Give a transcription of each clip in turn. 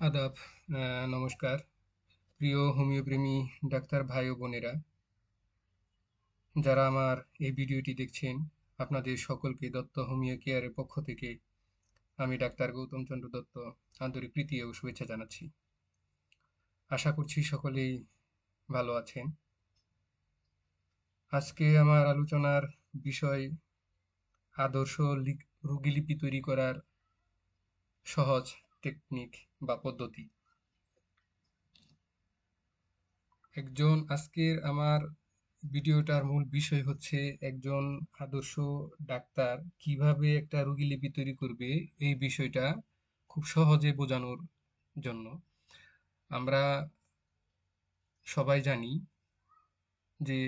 আদাব নমস্কার। প্রিয় হোমিওপ্রেমী ডাক্তার ভাই ও বোনেরা, যারা আমার এই ভিডিওটি দেখছেন, আপনাদের সকলকে দত্ত হোমিও কেয়ারের পক্ষ থেকে আমি ডাক্তার গৌতম চন্দ্র দত্ত আন্তরিক প্রীতি ও শুভেচ্ছা জানাচ্ছি। আশা করছি সকলেই ভালো আছেন। আজকে আমার আলোচনার বিষয় আদর্শ রোগীলিপি তৈরি করার সহজ টেকনিক বা পদ্ধতি। একজন আজকের আমার ভিডিওটার মূল বিষয় হচ্ছে একজন আদর্শ ডাক্তার কীভাবে একটা রোগীলিপি তৈরি করবে এই বিষয়টা খুব সহজে বোঝানোর জন্য। আমরা সবাই জানি যে,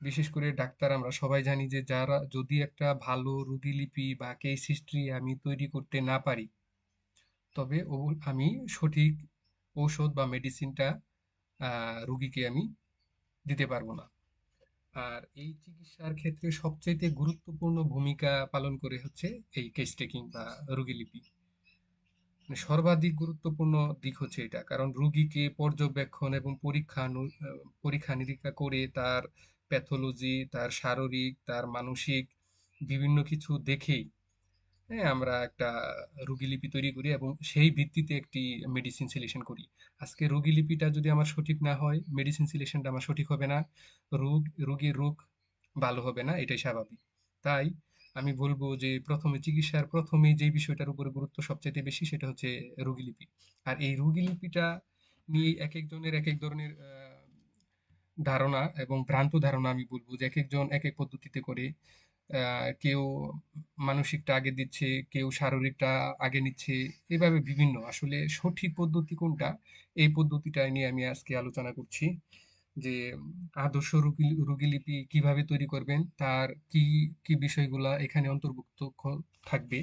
বিশেষ করে ডাক্তার আমরা সবাই জানি যে যারা যদি একটা ভালো রোগীলিপি বা কেস হিস্ট্রি আমি তৈরি করতে না পারি তবে আমি সঠিক ঔষধ বা মেডিসিনটা রুগীকে আমি দিতে পারব না। আর এই চিকিৎসার ক্ষেত্রে সবচেয়ে গুরুত্বপূর্ণ ভূমিকা পালন করে হচ্ছে এই কেস টেকিং বা রোগীলিপি মানে সর্বাধিক গুরুত্বপূর্ণ দিক হচ্ছে এটা, কারণ রুগীকে পর্যবেক্ষণ এবং পরীক্ষা পরীক্ষা নিরীক্ষা করে তার প্যাথোলজি তার শারীরিক, তার মানসিক বিভিন্ন কিছু দেখেই হ্যাঁ আমরা একটা রোগীলিপি তৈরি করি এবং সেই ভিত্তিতে একটি মেডিসিন সিলেকশন করি। আজকে রোগীলিপিটা যদি আমার সঠিক না হয় মেডিসিন সিলেকশনটা আমার সঠিক হবে না। রোগ, রোগীর রোগ ভালো হবে না, এটাই স্বাভাবিক। তাই আমি বলব যে প্রথমে চিকিৎসার প্রথমে যে বিষয়টার উপরে গুরুত্ব সবচেয়ে বেশি সেটা হচ্ছে রোগীলিপি আর এই রোগীলিপিটা নিয়ে এক একজনের এক এক ধরনের ধারণা এবং ভ্রান্ত ধারণা আমি বলব যে এক একজন এক এক পদ্ধতিতে করে কেউ মানসিকটা আগে দিচ্ছে, কেউ শারীরিকটা আগে নিচ্ছে, এভাবে বিভিন্ন। আসলে সঠিক পদ্ধতি কোনটা? এই পদ্ধতিটা নিয়ে আমি আজকে আলোচনা করছি যে, আদর্শ রোগী, রোগীলিপি কীভাবে তৈরি করবেন, তার কি কি বিষয়গুলা এখানে অন্তর্ভুক্ত থাকবে।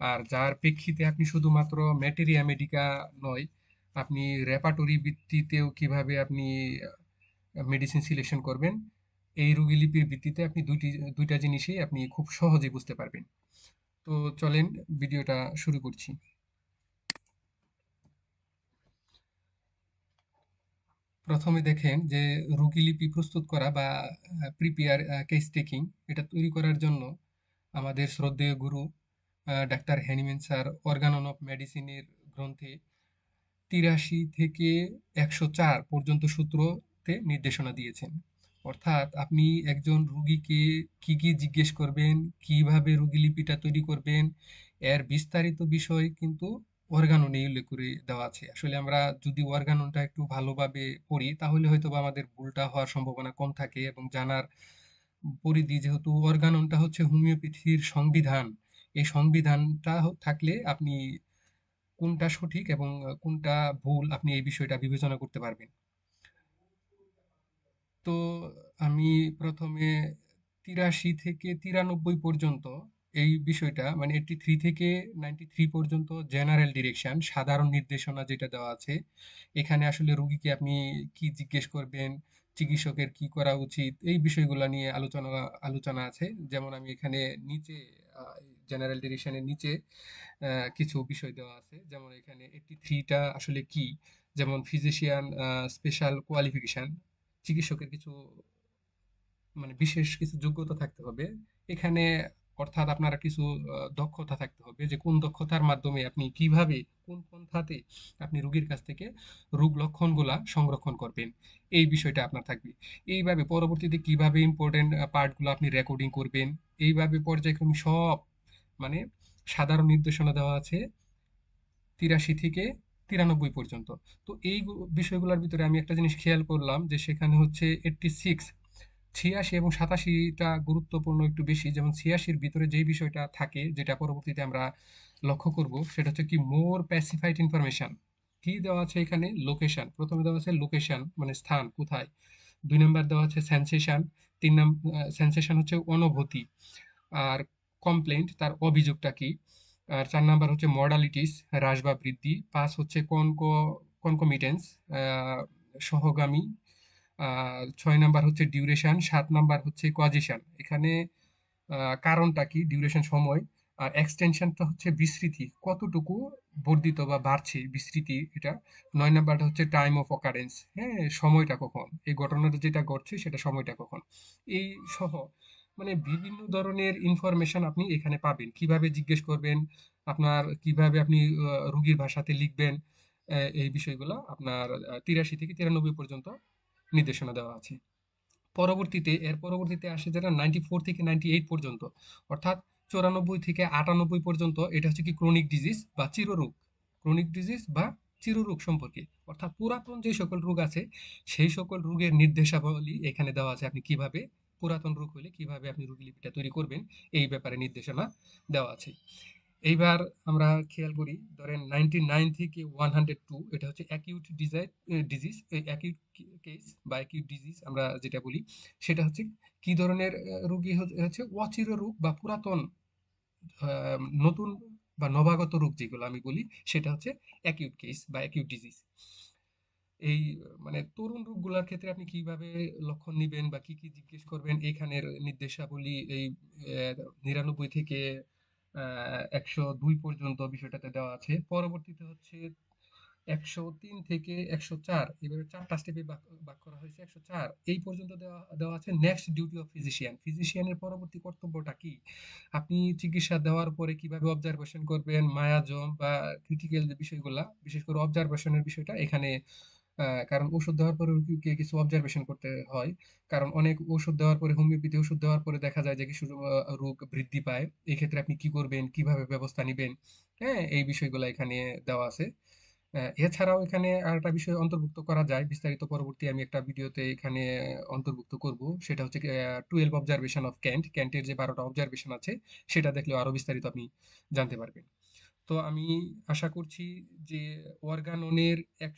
আর যার প্রেক্ষিতে আপনি শুধুমাত্র ম্যাটেরিয়া মেডিকা নয়, আপনি রেপার্টরি ভিত্তিতেও কীভাবে আপনি মেডিসিন সিলেকশন করবেন এই রোগীলিপির ভিত্তিতে আপনি দুইটি, দুইটা জিনিসই আপনি খুব সহজে বুঝতে পারবেন। তো চলেন ভিডিওটা শুরু করছি। প্রথমে দেখেন যে রোগীলিপি প্রস্তুত করা বা প্রিপেয়ার কেস টেকিং এটা তৈরি করার জন্য আমাদের শ্রদ্ধেয় গুরু doctor Hahnemann sir Organon of মেডিসিনের গ্রন্থে তিরাশি থেকে একশো চার পর্যন্ত সূত্রতে নির্দেশনা দিয়েছেন। অর্থাৎ আপনি একজন রুগীকে কি কি জিজ্ঞেস করবেন, কীভাবে রোগীলিপিটা তৈরি করবেন, এর বিস্তারিত বিষয় কিন্তু অর্গাননে উল্লেখ করে দেওয়া আছে। আসলে আমরা যদি অর্গাননটা একটু ভালোভাবে পড়ি, তাহলে হয়তো বা আমাদের ভুলটা হওয়ার সম্ভাবনা কম থাকে এবং জানার পরিধি যেহেতু অর্গাননটা হচ্ছে হোমিওপ্যাথির সংবিধান, এই সংবিধানটা থাকলে আপনি কোনটা সঠিক এবং কোনটা ভুল আপনি এই বিষয়টা বিবেচনা করতে পারবেন। তো আমি প্রথমে তিরাশি থেকে তিরানব্বই পর্যন্ত এই বিষয়টা মানে এইটটি থ্রি থেকে নাইনটি থ্রি পর্যন্ত জেনারেল ডিরেকশন সাধারণ নির্দেশনা যেটা দেওয়া আছে, এখানে আসলে রুগীকে আপনি কি জিজ্ঞেস করবেন, চিকিৎসকের কি করা উচিত, এই বিষয়গুলো নিয়ে আলোচনা আলোচনা আছে। যেমন আমি এখানে নিচে জেনারেল ডিরেকশনের নিচে কিছু বিষয় দেওয়া আছে। যেমন এখানে এইটটি থ্রিটা আসলে কি? যেমন ফিজিশিয়ান স্পেশাল কোয়ালিফিকেশন চিকিৎসকের কিছু মানে বিশেষ কিছু যোগ্যতা থাকতে হবে। এখানে অর্থাৎ আপনার কিছু দক্ষতা থাকতে হবে যে কোন দক্ষতার মাধ্যমে আপনি কীভাবে, কোন পন্থাতে আপনি রুগীর কাছ থেকে রোগ লক্ষণগুলা সংরক্ষণ করবেন। এই বিষয়টা আপনার থাকবে। এইভাবে পরবর্তীতে কীভাবে ইম্পর্টেন্ট পার্টগুলো আপনি রেকর্ডিং করবেন, এইভাবে পর্যায়ক্রমিক সব মানে সাধারণ নির্দেশনা দেওয়া আছে, তিরাশি থেকে তিরানব্বই পর্যন্ত। তো এই বিষয়গুলোর ভিতরে আমি একটা জিনিস খেয়াল করলাম যে সেখানে হচ্ছে এইটটি সিক্স ছিয়াশি এবং সাতাশিটা গুরুত্বপূর্ণ একটু বেশি। যেমন ছিয়াশির ভিতরে যেই বিষয়টা থাকে, যেটা পরবর্তীতে আমরা লক্ষ্য করব, সেটা হচ্ছে কি মোর প্যাসিফাইড ইনফরমেশন কি দেওয়া আছে এখানে? লোকেশন প্রথমে দেওয়া আছে লোকেশন মানে স্থান, কোথায়? দুই নম্বর দেওয়া আছে সেন্সেশন তিন নম্বর সেন্সেশন হচ্ছে অনুভূতি। আর কমপ্লেন্ট তার অভিযোগটা কি? আর চার নাম্বার হচ্ছে মডালিটিস হ্রাস বা বৃদ্ধি। পাঁচ হচ্ছে কনকো কনকমিটেন্স সহগামী। ছয় নাম্বার হচ্ছে ডিউরেশন সাত নাম্বার হচ্ছে কজেশন এখানে কারণটা কি? ডিউরেশন সময়। আর এক্সটেনশনটা হচ্ছে বিস্তৃতি। কতটুকু বর্ধিত বা বাড়ছে বিস্তৃতি এটা? নয় নাম্বারটা হচ্ছে টাইম অফ অকারেন্স হ্যাঁ সময়টা কখন? এই ঘটনাটা যেটা ঘটছে সেটা সময়টা কখন? এই সহ মানে বিভিন্ন ধরনের ইনফরমেশন আপনি এখানে পাবেন। কীভাবে জিজ্ঞেস করবেন, আপনার কীভাবে আপনি রুগীর ভাষাতে লিখবেন এই বিষয়গুলো আপনার তিরাশি থেকে তিরানব্বই পর্যন্ত নির্দেশনা দেওয়া আছে। পরবর্তীতে, এর পরবর্তীতে আসে যারা নাইনটি ফোর থেকে নাইনটি এইট পর্যন্ত, অর্থাৎ চুরানব্বই থেকে আটানব্বই পর্যন্ত এটা হচ্ছে কি ক্রনিক ডিজিজ বা চিররোগ। ক্রনিক ডিজিজ বা চিররোগ সম্পর্কে, অর্থাৎ পুরাতন যে সকল রোগ আছে, সেই সকল রোগের নির্দেশাবলী এখানে দেওয়া আছে আপনি কীভাবে পুরাতন রোগ হলে কীভাবে আপনি রোগীলিপিটা তৈরি করবেন, এই ব্যাপারে নির্দেশনা দেওয়া আছে। এইবার আমরা খেয়াল করি, ধরেন নাইনটি নাইন থেকে ওয়ান হান্ড্রেড টু এটা হচ্ছে অ্যাকিউট ডিজাই ডিজিজ অ্যাকিউট কেস বা অ্যাকিউট ডিজিজ আমরা যেটা বলি, সেটা হচ্ছে কি ধরনের রোগী হচ্ছে অচির রোগ বা পুরাতন নতুন বা নবাগত রোগ যেগুলো আমি বলি, সেটা হচ্ছে অ্যাকিউট কেস বা অ্যাকিউট ডিজিজ এই মানে তরুণ রোগগুলোর ক্ষেত্রে আপনি কীভাবে লক্ষণ নিবেন বা কি কি জিজ্ঞেস করবেন? এখানের নির্দেশাবলী এই নিরানব্বই থেকে একশো দুই পর্যন্ত বিষয়টাতে দেওয়া আছে। পরবর্তীতে হচ্ছে একশো তিন থেকে একশো চার এভাবে চারটা স্টেপে ভাগ করা হয়েছে একশো চার। এই পর্যন্ত দেওয়া দেওয়া আছে নেক্সট ডিউটি অফ ফিজিশিয়ান। ফিজিশিয়ানের পরবর্তী কর্তব্যটা কি? আপনি চিকিৎসা দেওয়ার পরে কীভাবে অবজারভেশন করবেন? মায়াজম বা ক্রিটিক্যাল যে বিষয়গুলা, বিশেষ করে অবজারভেশনের বিষয়টা এখানে কারণ ওষুধ দেওয়ার পরে রোগীকে কিছু অবজারভেশন করতে হয়। কারণ অনেক ওষুধ দেওয়ার পরে হোমিওপ্যাথি ওষুধ দেওয়ার পরে দেখা যায় যে, কিছু রোগ বৃদ্ধি পায়। এই ক্ষেত্রে আপনি কি করবেন? কীভাবে ব্যবস্থা নেবেন? হ্যাঁ এই বিষয়গুলো এখানে দেওয়া আছে। এছাড়াও এখানে আরেকটা বিষয় অন্তর্ভুক্ত করা যায়। বিস্তারিত পরবর্তী আমি একটা ভিডিওতে এখানে অন্তর্ভুক্ত করব। সেটা হচ্ছে টুয়েলভ অবজারভেশন অফ ক্যান্ট ক্যান্টের যে বারোটা অবজারভেশন আছে, সেটা দেখলেও আরও বিস্তারিত আপনি জানতে পারবেন। তো আমি আশা করছি যে অর্গাননের এক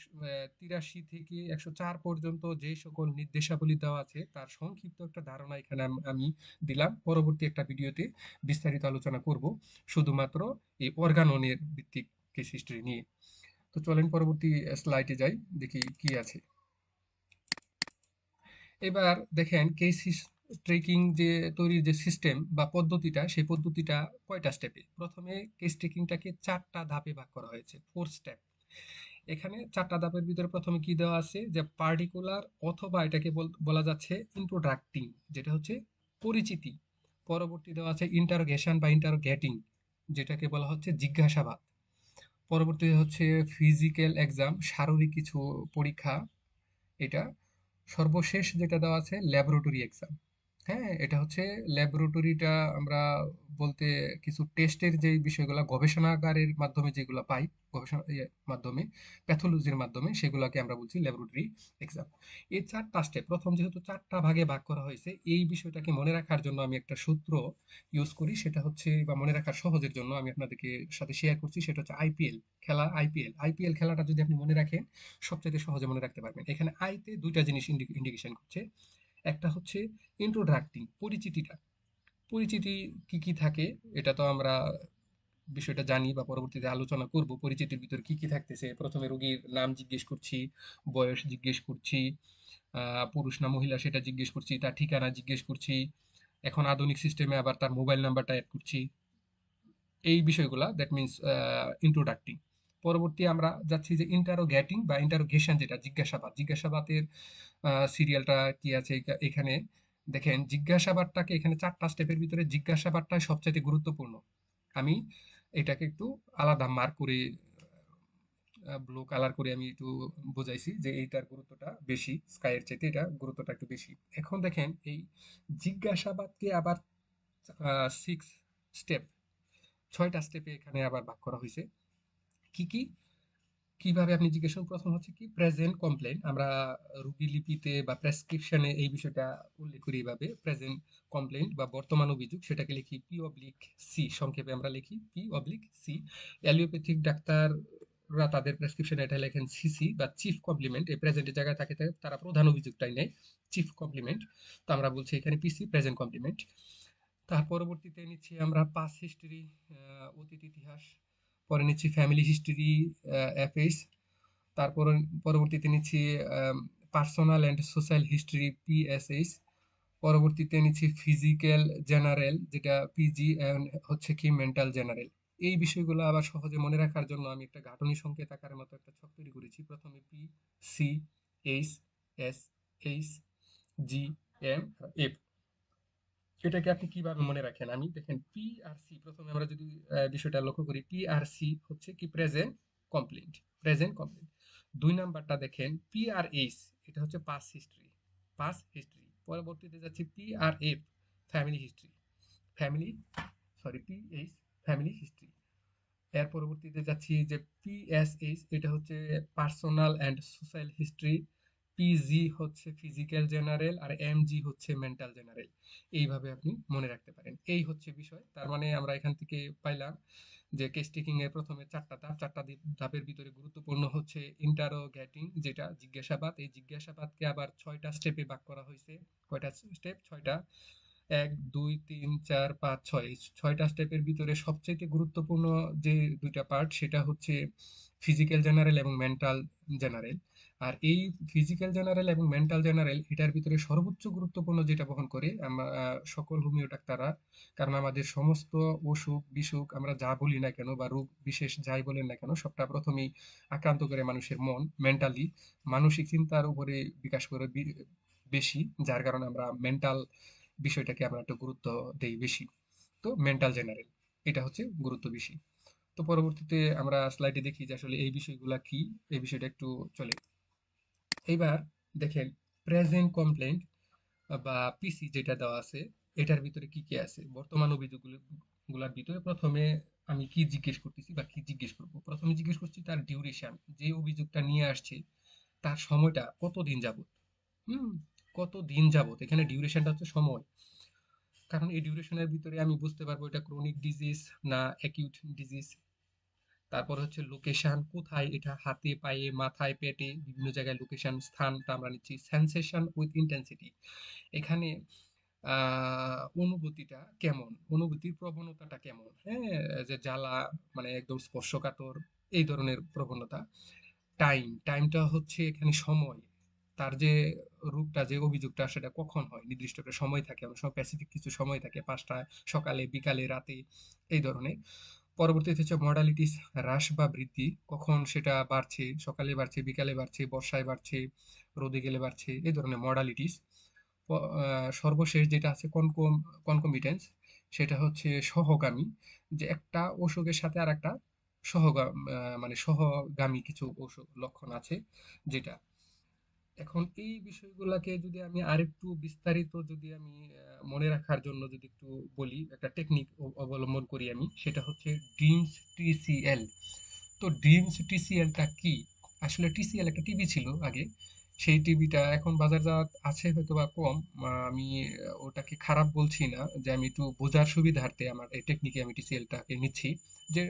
তিরাশি থেকে একশো চার পর্যন্ত যে সকল নির্দেশাবলী দেওয়া আছে, তার সংক্ষিপ্ত একটা ধারণা এখানে আম- দিলাম। পরবর্তী একটা ভিডিওতে বিস্তারিত আলোচনা করব শুধুমাত্র এই অর্গাননের ভিত্তিক কেস হিস্ট্রি নিয়ে। তো চলেন পরবর্তী স্লাইডে যাই, দেখি কি আছে। এবার দেখেন কেস ট্রেকিং যে তৈরির যে সিস্টেম বা পদ্ধতিটা, সেই পদ্ধতিটা কয়টা স্টেপে? প্রথমে কেস ট্রেকিংটাকে চারটা ধাপে ভাগ করা হয়েছে ফোর স্টেপ এখানে চারটা ধাপের ভিতরে প্রথমে কি দেওয়া আছে? যে পার্টিকুলার অথবা এটাকে বল- যাচ্ছে ইন্ট্রোডাক্টিং যেটা হচ্ছে পরিচিতি। পরবর্তী দেওয়া আছে ইন্টারোগেশন বা ইন্টারোগেটিং যেটাকে বলা হচ্ছে জিজ্ঞাসাবাদ। পরবর্তী হচ্ছে ফিজিক্যাল এক্সাম শারীরিক কিছু পরীক্ষা, এটা। সর্বশেষ যেটা দেওয়া আছে ল্যাবরেটরি এক্সাম হ্যাঁ এটা হচ্ছে ল্যাবরেটরিটা আমরা বলতে কিছু টেস্টের যে বিষয়গুলো, গবেষণাগারের মাধ্যমে যেগুলো পাই, গবেষণা ইয়ে মাধ্যমে প্যাথোলজির মাধ্যমে, সেগুলোকে আমরা বলছি ল্যাবরেটরি এক্সাম এই চারটা স্টেপ প্রথম যেহেতু চারটা ভাগে ভাগ করা হয়েছে, এই বিষয়টাকে মনে রাখার জন্য আমি একটা সূত্র ইউজ করি, সেটা হচ্ছে, বা মনে রাখার সহজের জন্য আমি আপনাদেরকে সাথে শেয়ার করছি, সেটা হচ্ছে আইপিএল খেলা আইপিএল আইপিএল খেলাটা যদি আপনি মনে রাখেন সবচেয়ে সহজে মনে রাখতে পারবেন। এখানে আইতে দুইটা জিনিস ইন্ডিকেশন করছে। একটা হচ্ছে ইন্ট্রোডাক্টিং পরিচিতিটা। পরিচিতি কি কি থাকে এটা তো আমরা বিষয়টা জানি বা পরবর্তীতে আলোচনা করব। পরিচিতির ভিতরে কি কি থাকতেছে? প্রথমে রোগীর নাম জিজ্ঞেস করছি, বয়স জিজ্ঞেস করছি পুরুষ না মহিলা সেটা জিজ্ঞেস করছি, তার ঠিকানা জিজ্ঞেস করছি, এখন আধুনিক সিস্টেমে আবার তার মোবাইল নাম্বারটা অ্যাড করছি। এই বিষয়গুলা দ্যাট মিনস ইন্ট্রোডাক্টিং পরবর্তী আমরা যাচ্ছি যে ইন্টারোগেটিং বা ইন্টারোগেশন যেটা, জিজ্ঞাসাবাদ। জিজ্ঞাসাবাদের সিরিয়ালটা কি আছে এখানে দেখেন, জিজ্ঞাসাবাদটাকে এখানে চারটা স্টেপের ভিতরে জিজ্ঞাসাবাদটা সবচেয়ে গুরুত্বপূর্ণ। আমি এটাকে একটু আলাদা মার্ক করে ব্লু কালার করে আমি একটু বোঝাইছি যে এইটার গুরুত্বটা বেশি স্কাইয়ের চাইতে এটা গুরুত্বটা একটু বেশি। এখন দেখেন, এই জিজ্ঞাসাবাদকে আবার সিক্স স্টেপ ছয়টা স্টেপে এখানে আবার ভাগ করা হয়েছে কি কি? কীভাবে আপনি জিজ্ঞেস প্রথম হচ্ছে কি প্রেজেন্ট কমপ্লেন আমরা রুগী লিপিতে বা প্রেসক্রিপশনে এই বিষয়টা উল্লেখ করি এইভাবে প্রেজেন্ট কমপ্লেন বা বর্তমান অভিযোগ, সেটাকে লিখি পি অবলিক সি সংক্ষেপে আমরা লিখি পি অবলিক সি অ্যালিওপ্যাথিক ডাক্তাররা তাদের প্রেসক্রিপশনে এটা লেখেন সিসি বা চিফ কমপ্লিমেন্ট এই প্রেজেন্টের জায়গায় থাকে তারা প্রধান অভিযোগটাই নেয় চিফ কমপ্লিমেন্ট তো আমরা বলছি এখানে পিসি প্রেজেন্ট কমপ্লিমেন্ট তার পরবর্তীতে নিচ্ছি আমরা পাস হিস্ট্রি অতীত ইতিহাস পরে নিচ্ছি ফ্যামিলি হিস্ট্রি এফএস তারপর পরবর্তীতে নিচ্ছি personal and social history PSH পরবর্তীতে নিচ্ছি ফিজিক্যাল জেনারেল যেটা পিজি অ্যান্ড হচ্ছে কি মেন্টাল জেনারেল এই বিষয়গুলো আবার সহজে মনে রাখার জন্য আমি একটা গাঁথনি সংকেত আকারের মতো একটা ছক তৈরি করেছি। প্রথমে P C H S H G M F এটাকে আপনি কীভাবে মনে রাখেন? আমি দেখেন পি আর সি প্রথমে আমরা যদি বিষয়টা লক্ষ্য করি পি আর সি হচ্ছে কি প্রেজেন্ট কমপ্লেন্ট প্রেজেন্ট কমপ্লেন্ট দুই নাম্বারটা দেখেন পি আর এইচ এটা হচ্ছে পাস হিস্ট্রি পাস হিস্ট্রি পরবর্তীতে যাচ্ছে P R F family history family sorry P H family history এর পরবর্তীতে যাচ্ছি যে পিএসএইচ এটা হচ্ছে personal and social history PG হচ্ছে ফিজিক্যাল জেনারেল আর এমজি হচ্ছে মেন্টাল জেনারেল এইভাবে আপনি মনে রাখতে পারেন। এই হচ্ছে বিষয়। তার মানে আমরা এখান থেকে পাইলাম যে কেস টেকিং এর প্রথমে চারটা ধাপ। চারটা ধাপের ভিতরে গুরুত্বপূর্ণ হচ্ছে ইন্টারোগেটিং যেটা জিজ্ঞাসাবাদ। এই জিজ্ঞাসাবাদকে আবার ছয়টা স্টেপে ভাগ করা হয়েছে। কয়টা স্টেপ ছয়টা। এক, দুই, তিন, চার, পাঁচ, ছয়। ছয়টা স্টেপের ভিতরে সবচেয়ে গুরুত্বপূর্ণ যে দুইটা পার্ট সেটা হচ্ছে ফিজিক্যাল জেনারেল এবং মেন্টাল জেনারেল আর এই ফিজিক্যাল জেনারেল এবং মেন্টাল জেনারেল এটার ভিতরে সর্বোচ্চ গুরুত্বপূর্ণ যেটা বহন করে, আমরা সকল হোমিও ডাক্তাররা কারণ আমাদের সমস্ত অসুখ, বিসুখ আমরা যা বলি না কেন বা রোগ বিশেষ যাই বলেন না কেন, সবটা প্রথমেই আক্রান্ত করে মানুষের মন মেন্টালি মানসিক চিন্তার উপরে বিকাশ করে বেশি, যার কারণে আমরা মেন্টাল বিষয়টাকে আমরা একটু গুরুত্ব দেই বেশি। তো মেন্টাল জেনারেল এটা হচ্ছে গুরুত্ব বেশি। তো পরবর্তীতে আমরা স্লাইডে দেখি যে আসলে এই বিষয়গুলা কি, এই বিষয়টা একটু চলে। এইবার দেখেন প্রেজেন্ট কমপ্লেন্ট বা পিসি যেটা দেওয়া আছে, এটার ভিতরে কি কি আছে? বর্তমান অভিযোগগুলো, গুলার ভিতরে প্রথমে আমি কি জিজ্ঞেস করতেছি বা কি জিজ্ঞেস করব? প্রথমে জিজ্ঞেস করছি তার ডিউরেশন যে অভিযোগটা নিয়ে আসছে, তার সময়টা কতদিন যাবত হুম কত দিন যাবত এখানে ডিউরেশনটা হচ্ছে সময়। কারণ এই ডিউরেশনের ভিতরে আমি বুঝতে পারব এটা ক্রনিক ডিজিজ না অ্যাকিউট ডিজিজ তারপর হচ্ছে লোকেশন কোথায় এটা, হাতে, পায়ে, মাথায়, পেটে, বিভিন্ন জায়গায় লোকেশন স্থানটা আমরা নিচ্ছি সেন্সেশন উইথ ইন্টেন্সিটি এখানে অনুভূতিটা কেমন? অনুভূতির প্রবণতাটা কেমন? হ্যাঁ যে জ্বালা মানে একদম স্পর্শকাতর, এই ধরনের প্রবণতা। টাইম টাইমটা হচ্ছে এখানে সময়। তার যে রূপটা, যে অভিযোগটা, সেটা কখন হয়? নির্দিষ্ট একটা সময় থাকে। অনেক সময় প্যাসিফিক কিছু সময় থাকে, পাঁচটায়, সকালে, বিকালে, রাতে, এই ধরনের। পরবর্তীতে হচ্ছে মডালিটিস হ্রাস বা বৃদ্ধি, কখন সেটা বাড়ছে, সকালে বাড়ছে, বিকালে বাড়ছে, বর্ষায় বাড়ছে, রোদে গেলে বাড়ছে, এই ধরনের মডালিটিস সর্বশেষ যেটা আছে কনকম কনকমিটেন্স সেটা হচ্ছে সহগামী। যে একটা অসুখের সাথে আর একটা সহগা মানে সহগামী কিছু অসুখ লক্ষণ আছে যেটা। এখন এই বিষয়গুলোকে যদি আমি আরেকটু বিস্তারিত যদি আমি মনে রাখার জন্য যদি একটু বলি, একটা টেকনিক অবলম্বন করি আমি, সেটা হচ্ছে ড্রিমস টিসিএল তো ড্রিমস টিসিএলটা কি? আসলে টিসিএল একটা টিভি ছিল আগে, সেই টিভিটা এখন বাজারজাত আছে হয়তো বা কম আমি ওটাকে খারাপ বলছি না যে আমি একটু বোঝার সুবিধার্থে আমার এই টেকনিকে আমি টিসিএলটাকে নিচ্ছি যে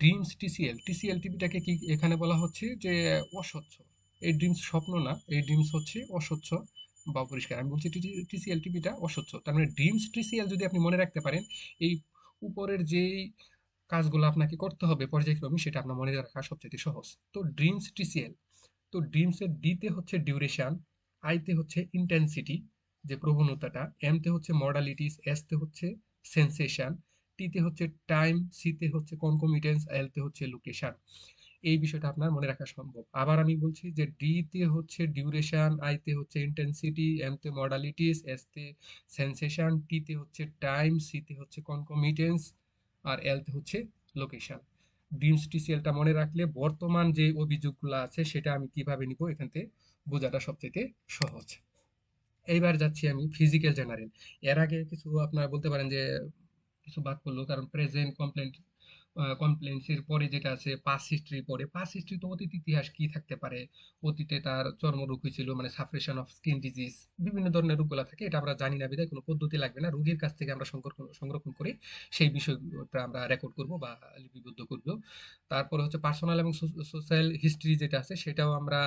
ড্রিমস টিসিএল টিসিএল টিভিটাকে কি এখানে বলা হচ্ছে যে অস্বচ্ছ। এই ড্রিমস স্বপ্ন না, এই ড্রিমস হচ্ছে অস্বচ্ছ বা পরিষ্কার। আমি বলছি টিসিএল টিভিটা অস্বচ্ছ। তার মানে ড্রিমস টিসিএল যদি আপনি মনে রাখতে পারেন, এই উপরের যেই কাজগুলো আপনাকে করতে হবে, পর্যায়ক্রমে, সেটা আপনার মনে রাখা সবচেয়ে সহজ। তো ড্রিমস টিসিএল তো ড্রিমসের ডিতে হচ্ছে ডিউরেশন আইতে হচ্ছে ইন্টেন্সিটি যে প্রবণতাটা এমতে হচ্ছে মডালিটিস এসতে হচ্ছে সেন্সেশন টিতে হচ্ছে টাইম সিতে হচ্ছে কনকমিটেন্স এলতে হচ্ছে লোকেশন এই বিষয়টা আপনার মনে রাখা সম্ভব। আবার আমি বলছি যে ডিতে হচ্ছে ডিউরেশন আইতে হচ্ছে ইন্টেন্সিটি এমতে মডালিটিস এসতে সেন্সেশন টিতে হচ্ছে টাইম সিতে হচ্ছে কনকমিটেন্স আর এলতে হচ্ছে লোকেশন ডিমস টিসিএলটা মনে রাখলে বর্তমান যে অভিযোগগুলো আছে সেটা আমি কীভাবে নিব এখান থেকে বোঝাটা সবচেয়ে সহজ। এইবার যাচ্ছি আমি ফিজিক্যাল জেনারেল এর আগে কিছু আপনারা বলতে পারেন যে কিছু বাদ করল কারণ প্রেজেন্ট কমপ্লেন্ট কমপ্লেন্সের পরে যেটা আছে পাস হিস্ট্রি পরে। পাস হিস্ট্রি তো অতীত ইতিহাস কি থাকতে পারে? অতীতে তার চর্মরোগ হয়েছিল মানে সাফরেশন অফ স্কিন ডিজিজ বিভিন্ন ধরনের রোগগুলো থাকে, এটা আমরা জানি না বিধায়, কোনো পদ্ধতি লাগবে না। রোগীর কাছ থেকে আমরা সংরক্ষণ করে সেই বিষয়টা আমরা রেকর্ড করব বা লিপিবদ্ধ করব। তারপরে হচ্ছে পার্সোনাল এবং সোশ্যাল হিস্ট্রি যেটা আছে, সেটাও আমরা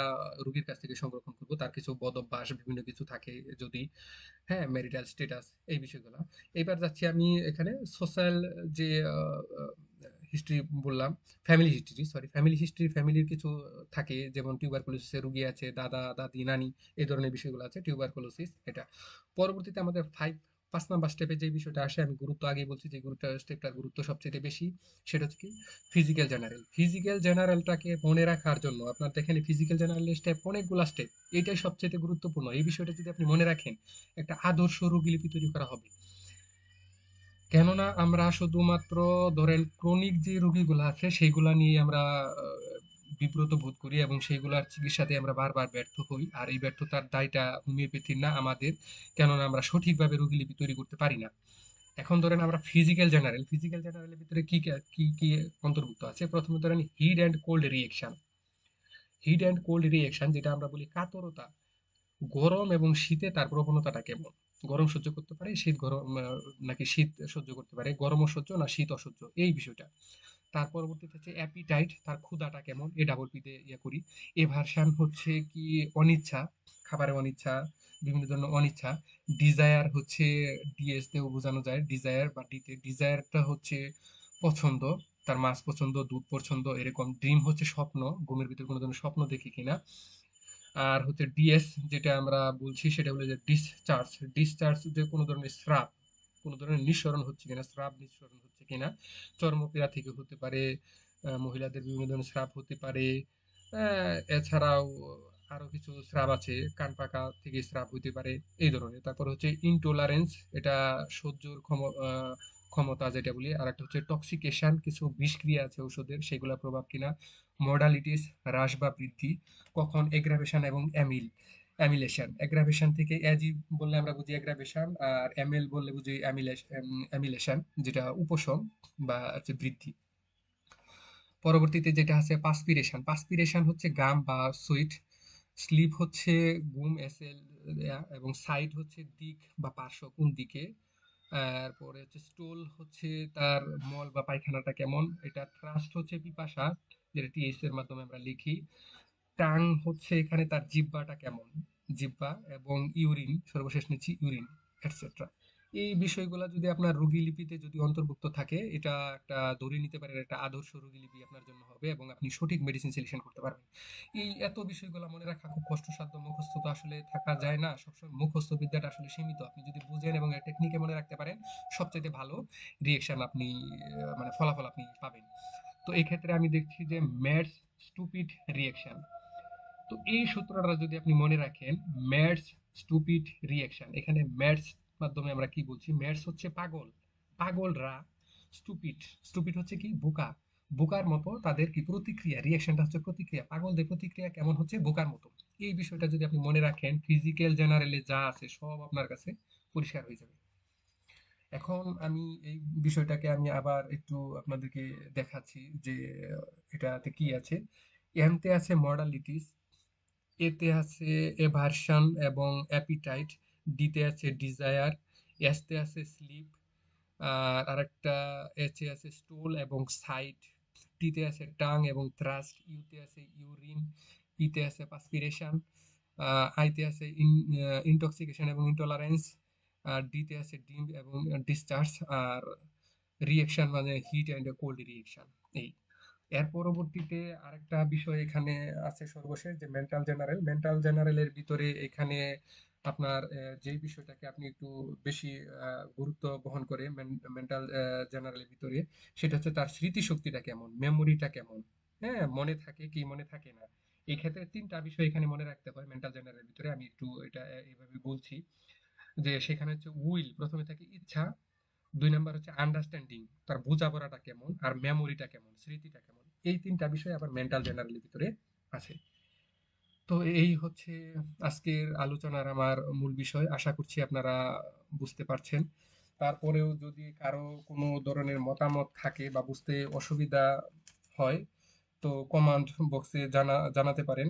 রোগীর কাছ থেকে সংরক্ষণ করব। তার কিছু বদভ্যাস, বিভিন্ন কিছু থাকে যদি হ্যাঁ ম্যারিটাল স্টেটাস এই বিষয়গুলো। এবার যাচ্ছি আমি এখানে সোশ্যাল যে হিস্ট্রি বললাম family history sorry family history ফ্যামিলির কিছু থাকে, যেমন টিউবারকুলোসিসের রুগী আছে, দাদা, দাদি, নানি, এই ধরনের বিষয়গুলো আছে টিউবারকুলোসিস এটা। পরবর্তীতে আমাদের ফাইভ পাঁচ নাম্বার স্টেপে যে বিষয়টা আসে, আমি গুরুত্ব আগেই বলছি যে গুরুত্ব স্টেপটার গুরুত্ব সবচেয়ে বেশি, সেটা হচ্ছে কি ফিজিক্যাল জেনারেল ফিজিক্যাল জেনারেলটাকে মনে রাখার জন্য আপনার দেখেন ফিজিক্যাল জেনারেল স্টেপ অনেকগুলো স্টেপ এটাই সবচেয়ে গুরুত্বপূর্ণ। এই বিষয়টা যদি আপনি মনে রাখেন, একটা আদর্শ রোগীলিপি তৈরি করা হবে। কেননা আমরা শুধুমাত্র ধরেন ক্রনিক যে রোগীগুলো আছে, সেইগুলা নিয়ে আমরা বিব্রত বোধ করি এবং সেইগুলার চিকিৎসাতে আমরা বারবার ব্যর্থ হই। আর এই ব্যর্থতার দায়টা হোমিওপ্যাথির না আমাদের, কেননা আমরা সঠিকভাবে রোগীলিপি তৈরি করতে পারি না। এখন ধরেন আমরা ফিজিক্যাল জেনারেল ফিজিক্যাল জেনারেলের ভিতরে কি কি কি অন্তর্ভুক্ত আছে? প্রথমে ধরেন heat and cold reaction heat and cold reaction যেটা আমরা বলি কাতরতা, গরম এবং শীতে তার প্রবণতাটা কেমন? গরম সহ্য করতে পারে, শীত গরম নাকি শীত সহ্য করতে পারে, গরম অসহ্য না শীত অসহ্য? এই বিষয়টা। তার পরবর্তীতে হচ্ছে অ্যাপিটাইট তার ক্ষুধাটা কেমন? এ ডাবল পিতে ইয়ে করি। এ ভার্সান হচ্ছে কি অনিচ্ছা খাবারের অনিচ্ছা, বিভিন্ন ধরনের অনিচ্ছা। ডিজায়ার হচ্ছে ডিএস তেও বোঝানো যায়। ডিজায়ার বা ডিতে ডিজায়ারটা হচ্ছে পছন্দ, তার মাছ পছন্দ, দুধ পছন্দ, এরকম। ড্রিম হচ্ছে স্বপ্ন, ঘুমের ভিতরে কোনো ধরনের স্বপ্ন দেখি কিনা। আর হচ্ছে ডিএস যেটা আমরা বলছি, সেটা হলো যে ডিসচার্জ ডিসচার্জ যে কোনো ধরনের স্রাব, কোনো ধরনের নিঃসরণ হচ্ছে কিনা, স্রাব নিঃসরণ হচ্ছে কিনা, চর্মপীড়া থেকে হতে পারে মহিলাদের বিভিন্ন ধরনের স্রাব হতে পারে এছাড়াও আরও কিছু স্রাব আছে, কান পাকা থেকে স্রাব হতে পারে, এই ধরনের। তারপর হচ্ছে ইনটোলারেন্স এটা সহ্যর ক্ষম ক্ষমতা যেটা বলি, আর একটা হচ্ছে টক্সিকেশন কিছু বিষক্রিয়া আছে ঔষধের সেগুলোর প্রভাব কিনা মডালিটিস হ্রাস বা বৃদ্ধি, কখন এগ্রাভেশন এবং অ্যামিল অ্যামিলেশন অ্যাগ্রাভেশন থেকে অ্যাজি বললে আমরা বুঝি অ্যাগ্রাভেশন আর অ্যামেল বললে বুঝি অ্যামিলেশন যেটা উপশম বা হচ্ছে বৃদ্ধি। পরবর্তীতে যেটা আছে পাসপিরেশন পাসপিরেশন হচ্ছে গাম বা সুইট স্লিপ হচ্ছে গুম এসএল এবং সাইড হচ্ছে দিক বা পার্শ্ব কোন দিকে তারপরে হচ্ছে স্টোল হচ্ছে তার মল বা পায়খানাটা কেমন? এটা ট্রাস্ট হচ্ছে পিপাসা, যেটা টিএস এর মাধ্যমে আমরা লিখি। টাং হচ্ছে এখানে তার জিব্বাটা কেমন? জিব্বা এবং ইউরিন, সর্বশেষ নিচ্ছি ইউরিন এটসেট্রা এই বিষয়গুলো যদি আপনার রোগী লিপিতে যদি অন্তর্ভুক্ত থাকে, এটা একটা ধরে নিতে পারেন, একটা আদর্শ রোগী লিপি আপনার জন্য হবে এবং আপনি সঠিক মেডিসিন সিলেকশন করতে পারবেন। এই এত বিষয়গুলো মনে রাখা খুব কষ্টসাধ্য, মুখস্থ তো আসলে থাকা যায় না। সবসময় মুখস্থ বিদ্যাটা আসলে সীমিত। আপনি যদি বুঝেন এবং টেকনিকে মনে রাখতে পারেন সবচেয়ে ভালো রিয়েকশন আপনি মানে ফলাফল আপনি পাবেন। তো এই ক্ষেত্রে আমি দেখছি যে ম্যাটস স্টুপিড রিয়েকশন তো এই সূত্রটা যদি আপনি মনে রাখেন, ম্যাটস স্টুপিড রিয়েকশন এখানে ম্যাটস মাধ্যমে আমরা কি বলছি? ম্যাটস হচ্ছে পাগল। পাগলরা স্টুপিড স্টুপিড হচ্ছে কি? বোকা। বোকার মতো তাদের কি প্রতিক্রিয়া? রিয়াকশনটা হচ্ছে প্রতিক্রিয়া। পাগলদের প্রতিক্রিয়া কেমন হচ্ছে? বোকার মতো। এই বিষয়টা যদি আপনি মনে রাখেন ফিজিক্যাল জেনারেলে যা আছে সব আপনার কাছে পরিষ্কার হয়ে যাবে। এখন আমি এই বিষয়টাকে আমি আবার একটু আপনাদেরকে দেখাচ্ছি যে এটাতে কি আছে। এমতে আছে মডালিটিস এতে আছে এভার্সন এবং অ্যাপিটাইট ডিতে আছে ডিজায়ার এসতে আছে স্লিপ আর আরেকটা এচে আছে স্টোল এবং সাইট টিতে আছে টাং এবং থ্রাস্ট ইউতে আছে ইউরিন ইতে আছে পাসপিরেশন আইতে আছে ইনটক্সিকেশন এবং ইনটলারেন্স আর ডিতে আছে ডিম এবং ডিসচার্জ আর রিয়েকশন মানে হিট অ্যান্ড কোল্ড রিয়েকশন এই। এর পরবর্তীতে আরেকটা বিষয় এখানে আছে সর্বশেষ, যে মেন্টাল জেনারেল মেন্টাল জেনারেলের ভিতরে এখানে আপনার যে বিষয়টাকে আপনি একটু বেশি গুরুত্ব বহন করে মেন্টাল জেনারেলের ভিতরে, সেটা হচ্ছে তার স্মৃতিশক্তিটা কেমন মেমোরিটা কেমন। হ্যাঁ মনে থাকে কি মনে থাকে না। এই ক্ষেত্রে তিনটা বিষয় এখানে মনে রাখতে হয় মেন্টাল জেনারেলের ভিতরে। আমি একটু এটা এইভাবে বলছি। যে সেখানে হচ্ছে উইল প্রথমে থাকে ইচ্ছা। দুই নাম্বার হচ্ছে আন্ডারস্ট্যান্ডিং তার বোঝাপড়াটা কেমন, আর মেমোরিটা কেমন, স্মৃতিটা কেমন। এই তিনটা বিষয় আবার মেন্টাল জেনারেলের ভিতরে আছে। তো এই হচ্ছে আজকের আলোচনার আমার মূল বিষয়। আশা করছি আপনারা বুঝতে পারছেন। তারপরেও যদি কারও কোনো ধরনের মতামত থাকে বা বুঝতে অসুবিধা হয়, তো কমান্ড বক্সে জানা, জানাতে পারেন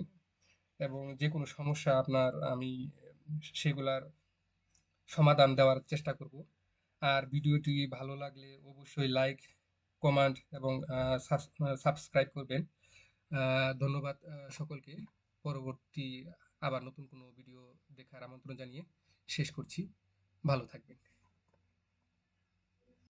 এবং যে কোনো সমস্যা আপনার আমি সেগুলার সমাধান দেওয়ার চেষ্টা করব। আর ভিডিওটি ভালো লাগলে অবশ্যই লাইক কমেন্ট এবং সাবস্ক্রাইব করবেন। ধন্যবাদ সকলকে। পরবর্তী আবার নতুন কোনো ভিডিও দেখার আমন্ত্রণ জানিয়ে শেষ করছি। ভালো থাকবেন।